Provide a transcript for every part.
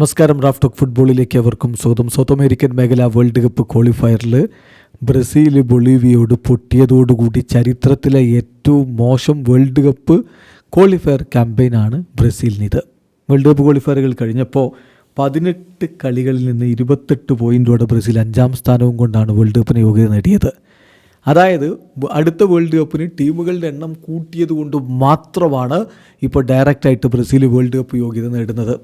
നമസ്കാരം Raf talk ഫുട്ബോളിലേക്ക് അവർക്കും സ്വാഗതം. സൗത്ത് അമേരിക്കൻ മേഖല വേൾഡ് കപ്പ് ക്വാളിഫയറിൽ ബ്രസീൽ ബൊളീവിയോട് പൊട്ടിയതോടുകൂടി ചരിത്രത്തിലെ ഏറ്റവും മോശം വേൾഡ് കപ്പ് ക്വാളിഫയർ ക്യാമ്പയിനാണ് ബ്രസീലിനിത്. വേൾഡ് കപ്പ് ക്വാളിഫയറുകൾ കഴിഞ്ഞപ്പോൾ പതിനെട്ട് കളികളിൽ നിന്ന് ഇരുപത്തെട്ട് പോയിന്റോടെ ബ്രസീൽ അഞ്ചാം സ്ഥാനവും കൊണ്ടാണ് വേൾഡ് കപ്പിന് യോഗ്യത നേടിയത്. അതായത് അടുത്ത വേൾഡ് കപ്പിന് ടീമുകളുടെ എണ്ണം കൂട്ടിയത് കൊണ്ട് മാത്രമാണ് ഇപ്പോൾ ഡയറക്റ്റായിട്ട് ബ്രസീൽ വേൾഡ് കപ്പ് യോഗ്യത നേടുന്നത്.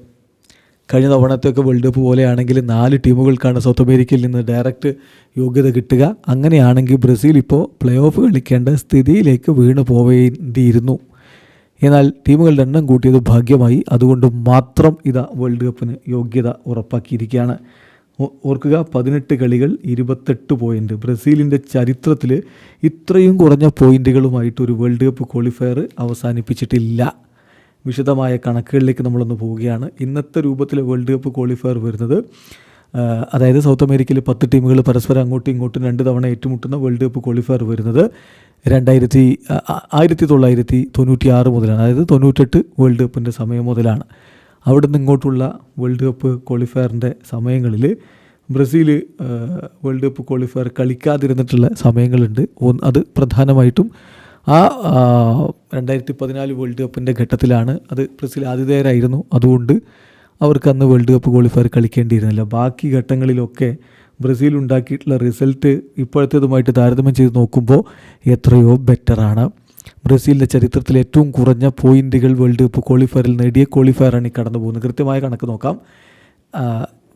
കഴിഞ്ഞ തവണത്തെയൊക്കെ വേൾഡ് കപ്പ് പോലെയാണെങ്കിൽ നാല് ടീമുകൾക്കാണ് സൗത്ത് അമേരിക്കയിൽ നിന്ന് ഡയറക്റ്റ് യോഗ്യത കിട്ടുക. അങ്ങനെയാണെങ്കിൽ ബ്രസീൽ ഇപ്പോൾ പ്ലേ ഓഫ് കളിക്കേണ്ട സ്ഥിതിയിലേക്ക് വീണ് പോവേണ്ടിയിരുന്നു. എന്നാൽ ടീമുകളുടെ എണ്ണം കൂട്ടിയത് ഭാഗ്യമായി. അതുകൊണ്ട് മാത്രം ഇതാ വേൾഡ് കപ്പിന് യോഗ്യത ഉറപ്പാക്കിയിരിക്കുകയാണ്. ഓർക്കുക പതിനെട്ട് കളികൾ ഇരുപത്തെട്ട് പോയിന്റ് ബ്രസീലിന്റെ ചരിത്രത്തിൽ ഇത്രയും കുറഞ്ഞ പോയിന്റുകളുമായിട്ട് ഒരു വേൾഡ് കപ്പ് ക്വാളിഫയർ അവസാനിപ്പിച്ചിട്ടില്ല. വിശദമായ കണക്കുകളിലേക്ക് നമ്മളൊന്ന് പോവുകയാണ്. ഇന്നത്തെ രൂപത്തിൽ വേൾഡ് കപ്പ് ക്വാളിഫയർ വരുന്നത് അതായത് സൗത്ത് അമേരിക്കയിൽ പത്ത് ടീമുകൾ പരസ്പരം അങ്ങോട്ടും ഇങ്ങോട്ടും രണ്ട് തവണ ഏറ്റുമുട്ടുന്ന വേൾഡ് കപ്പ് ക്വാളിഫയർ വരുന്നത് രണ്ടായിരത്തി ആയിരത്തി തൊള്ളായിരത്തി തൊണ്ണൂറ്റി ആറ് മുതലാണ്. അതായത് തൊണ്ണൂറ്റെട്ട് വേൾഡ് കപ്പിന്റെ സമയം മുതലാണ്. അവിടെ നിന്ന് ഇങ്ങോട്ടുള്ള വേൾഡ് കപ്പ് ക്വാളിഫയറിന്റെ സമയങ്ങളിൽ ബ്രസീൽ വേൾഡ് കപ്പ് ക്വാളിഫയർ കളിക്കാതിരുന്നിട്ടുള്ള സമയങ്ങളുണ്ട്. അത് പ്രധാനമായിട്ടും ആ രണ്ടായിരത്തി പതിനാല് വേൾഡ് കപ്പിന്റെ ഘട്ടത്തിലാണ് അത് ബ്രസീൽ ആതിഥേയരായിരുന്നു. അതുകൊണ്ട് അവർക്ക് അന്ന് വേൾഡ് കപ്പ് ക്വാളിഫയർ കളിക്കേണ്ടിയിരുന്നില്ല. ബാക്കി ഘട്ടങ്ങളിലൊക്കെ ബ്രസീൽ ഉണ്ടാക്കിയിട്ടുള്ള റിസൾട്ട് ഇപ്പോഴത്തേതുമായിട്ട് താരതമ്യം ചെയ്ത് നോക്കുമ്പോൾ എത്രയോ ബെറ്ററാണ് ബ്രസീലിന്റെ ചരിത്രത്തിൽ ഏറ്റവും കുറഞ്ഞ പോയിന്റുകൾ വേൾഡ് കപ്പ് ക്വാളിഫയറിൽ നേടിയ ക്വാളിഫയറാണ് ഈ കടന്നു പോകുന്നത് കൃത്യമായ കണക്ക് നോക്കാം.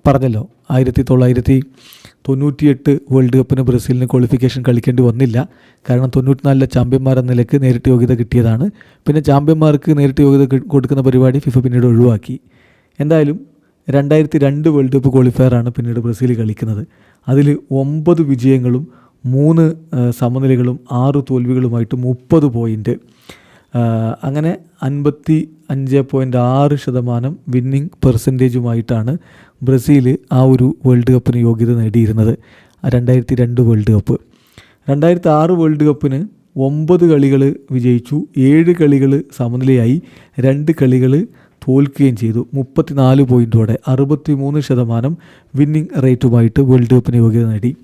പറഞ്ഞല്ലോ ആയിരത്തി തൊള്ളായിരത്തി തൊണ്ണൂറ്റിയെട്ട് വേൾഡ് കപ്പിന് ബ്രസീലിന് ക്വാളിഫിക്കേഷൻ കളിക്കേണ്ടി വന്നില്ല. കാരണം തൊണ്ണൂറ്റിനാലിലെ ചാമ്പ്യന്മാർ എന്ന നിലയ്ക്ക് നേരിട്ട് യോഗ്യത കിട്ടിയതാണ്. പിന്നെ ചാമ്പ്യന്മാർക്ക് നേരിട്ട് യോഗ്യത കൊടുക്കുന്ന പരിപാടി ഫിഫ പിന്നീട് ഒഴിവാക്കി. എന്തായാലും രണ്ടായിരത്തി രണ്ട് വേൾഡ് കപ്പ് ക്വാളിഫയറാണ് പിന്നീട് ബ്രസീൽ കളിക്കുന്നത്. അതിൽ ഒമ്പത് വിജയങ്ങളും മൂന്ന് സമനിലകളും ആറ് തോൽവികളുമായിട്ട് മുപ്പത് പോയിന്റ് അങ്ങനെ അൻപത്തി അഞ്ച് പോയിന്റ് ആറ് ശതമാനം വിന്നിംഗ് പെർസെന്റേജുമായിട്ടാണ് ബ്രസീൽ ആ ഒരു വേൾഡ് കപ്പിന് യോഗ്യത നേടിയിരുന്നത്. രണ്ടായിരത്തി രണ്ട് വേൾഡ് കപ്പ് രണ്ടായിരത്തി ആറ് വേൾഡ് കപ്പിന് ഒമ്പത് കളികൾ വിജയിച്ചു. ഏഴ് കളികൾ സമനിലയായി. രണ്ട് കളികൾ തോൽക്കുകയും ചെയ്തു. മുപ്പത്തിനാല് പോയിന്റോടെ അറുപത്തി മൂന്ന് ശതമാനം വിന്നിംഗ് റേറ്റുമായിട്ട് വേൾഡ് കപ്പിന് യോഗ്യത നേടി.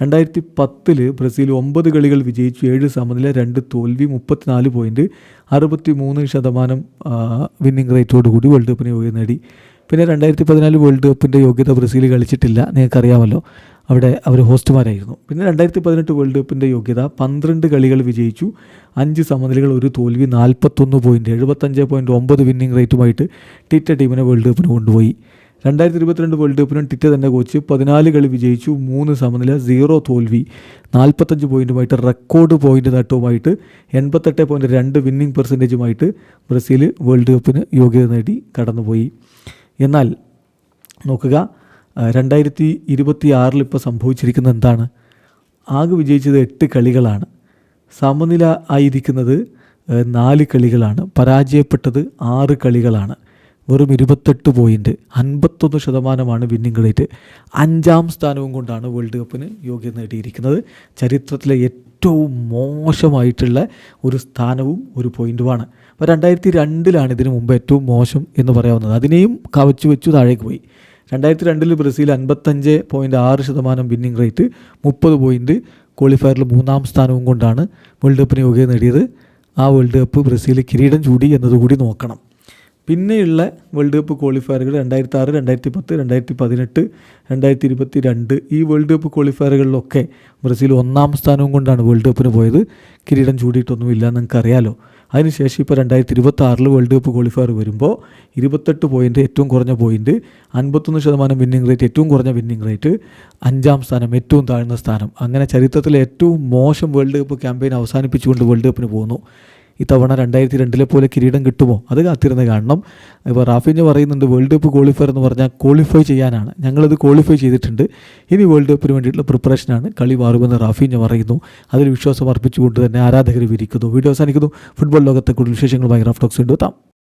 രണ്ടായിരത്തി പത്തിൽ ബ്രസീൽ ഒമ്പത് കളികൾ വിജയിച്ചു ഏഴ് സമനില രണ്ട് തോൽവി മുപ്പത്തിനാല് പോയിന്റ് അറുപത്തി മൂന്ന് ശതമാനം വിന്നിംഗ് റേറ്റോട് കൂടി വേൾഡ് കപ്പിന് യോഗ്യത നേടി. പിന്നെ രണ്ടായിരത്തി പതിനാല് വേൾഡ് കപ്പിന്റെ യോഗ്യത ബ്രസീൽ കളിച്ചിട്ടില്ല നിങ്ങൾക്കറിയാമല്ലോ. അവിടെ അവർ ഹോസ്റ്റുമാരായിരുന്നു. പിന്നെ രണ്ടായിരത്തി പതിനെട്ട് വേൾഡ് കപ്പിന്റെ യോഗ്യത പന്ത്രണ്ട് കളികൾ വിജയിച്ചു അഞ്ച് സമനിലകൾ ഒരു തോൽവി നാൽപ്പത്തൊന്ന് പോയിന്റ് എഴുപത്തഞ്ച് പോയിന്റ് ഒമ്പത് വിന്നിംഗ് റേറ്റുമായിട്ട് ടിറ്റ ടീമിനെ വേൾഡ് കപ്പിന് കൊണ്ടുപോയി. രണ്ടായിരത്തി ഇരുപത്തിരണ്ട് വേൾഡ് കപ്പിനും ടിറ്റ തന്നെ കോച്ച് പതിനാല് കളി വിജയിച്ചു മൂന്ന് സമനില സീറോ തോൽവി നാൽപ്പത്തഞ്ച് പോയിന്റുമായിട്ട് റെക്കോർഡ് പോയിന്റ് നേട്ടവുമായിട്ട് എൺപത്തെട്ട് പോയിന്റ് രണ്ട് വിന്നിംഗ് പെർസെന്റേജുമായിട്ട് ബ്രസീൽ വേൾഡ് കപ്പിന് യോഗ്യത നേടി കടന്നുപോയി. എന്നാൽ നോക്കുക രണ്ടായിരത്തി ഇരുപത്തി ആറിൽ ഇപ്പോൾ സംഭവിച്ചിരിക്കുന്നത് എന്താണ്? ആകെ വിജയിച്ചത് എട്ട് കളികളാണ്. സമനില ആയിരിക്കുന്നത് നാല് കളികളാണ്. പരാജയപ്പെട്ടത് ആറ് കളികളാണ്. വെറും ഇരുപത്തെട്ട് പോയിന്റ് അൻപത്തൊന്ന് ശതമാനമാണ് വിന്നിംഗ് റേറ്റ് അഞ്ചാം സ്ഥാനവും കൊണ്ടാണ് വേൾഡ് കപ്പിന് യോഗ്യത നേടിയിരിക്കുന്നത്. ചരിത്രത്തിലെ ഏറ്റവും മോശമായിട്ടുള്ള ഒരു സ്ഥാനവും ഒരു പോയിന്റുമാണ് അപ്പോൾ രണ്ടായിരത്തി രണ്ടിലാണ് ഇതിനു മുമ്പ് ഏറ്റവും മോശം എന്ന് പറയാവുന്നത്. അതിനെയും കവച്ചു വെച്ചു താഴേക്ക് പോയി. രണ്ടായിരത്തി രണ്ടിൽ ബ്രസീൽ അൻപത്തഞ്ച് പോയിന്റ് ആറ് ശതമാനം വിന്നിംഗ് റേറ്റ് മുപ്പത് പോയിന്റ് ക്വാളിഫയറിൽ മൂന്നാം സ്ഥാനവും കൊണ്ടാണ് വേൾഡ് കപ്പിന് യോഗ്യത നേടിയത്. ആ വേൾഡ് കപ്പ് ബ്രസീൽ കിരീടം ചൂടി എന്നതുകൂടി നോക്കണം. പിന്നെയുള്ള വേൾഡ് കപ്പ് ക്വാളിഫയറുകൾ രണ്ടായിരത്തി ആറ് രണ്ടായിരത്തി പത്ത് രണ്ടായിരത്തി പതിനെട്ട് രണ്ടായിരത്തി ഇരുപത്തി രണ്ട് ഈ വേൾഡ് കപ്പ് ക്വാളിഫയറുകളിലൊക്കെ ബ്രസീൽ ഒന്നാം സ്ഥാനവും കൊണ്ടാണ് വേൾഡ് കപ്പിന് പോയത്. കിരീടം ചൂടിയിട്ടൊന്നുമില്ല നിങ്ങൾക്ക് അറിയാലോ. അതിനുശേഷം ഇപ്പോൾ രണ്ടായിരത്തി ഇരുപത്തി ആറിൽ വേൾഡ് കപ്പ് ക്വാളിഫയർ വരുമ്പോൾ ഇരുപത്തെട്ട് പോയിന്റ് ഏറ്റവും കുറഞ്ഞ പോയിന്റ് അൻപത്തൊന്ന് ശതമാനം വിന്നിംഗ് റേറ്റ് ഏറ്റവും കുറഞ്ഞ വിന്നിംഗ് റേറ്റ് അഞ്ചാം സ്ഥാനം ഏറ്റവും താഴ്ന്ന സ്ഥാനം. അങ്ങനെ ചരിത്രത്തിലെ ഏറ്റവും മോശം വേൾഡ് കപ്പ് ക്യാമ്പയിൻ അവസാനിപ്പിച്ചുകൊണ്ട് വേൾഡ് കപ്പിന് പോകുന്നു. ഇത്തവണ രണ്ടായിരത്തി രണ്ടിലെ പോലെ കിരീടം കിട്ടുമോ? അത് കാത്തിരുന്ന് കാണണം. ഇപ്പോൾ റാഫിഞ്ഞ് പറയുന്നുണ്ട് വേൾഡ് കപ്പ് ക്വാളിഫയർ എന്ന് പറഞ്ഞാൽ ക്വാളിഫൈ ചെയ്യാനാണ്. ഞങ്ങളത് ക്വാളിഫൈ ചെയ്തിട്ടുണ്ട്. ഇനി വേൾഡ് കപ്പിന് വേണ്ടിയിട്ടുള്ള പ്രിപ്പറേഷനാണ് കളി മാറുമെന്ന് റാഫിഞ്ഞ് പറയുന്നു. അതിൽ വിശ്വാസം അർപ്പിച്ചുകൊണ്ട് തന്നെ ആരാധകർ വിരിക്കുന്നു. വീഡിയോ അവസാനിക്കുന്നു. ഫുട്ബോൾ ലോകത്തെ കൂടുതൽ വിശേഷങ്ങളുമായി റാഫ് ടോക്സ് കൊണ്ടുവെത്താം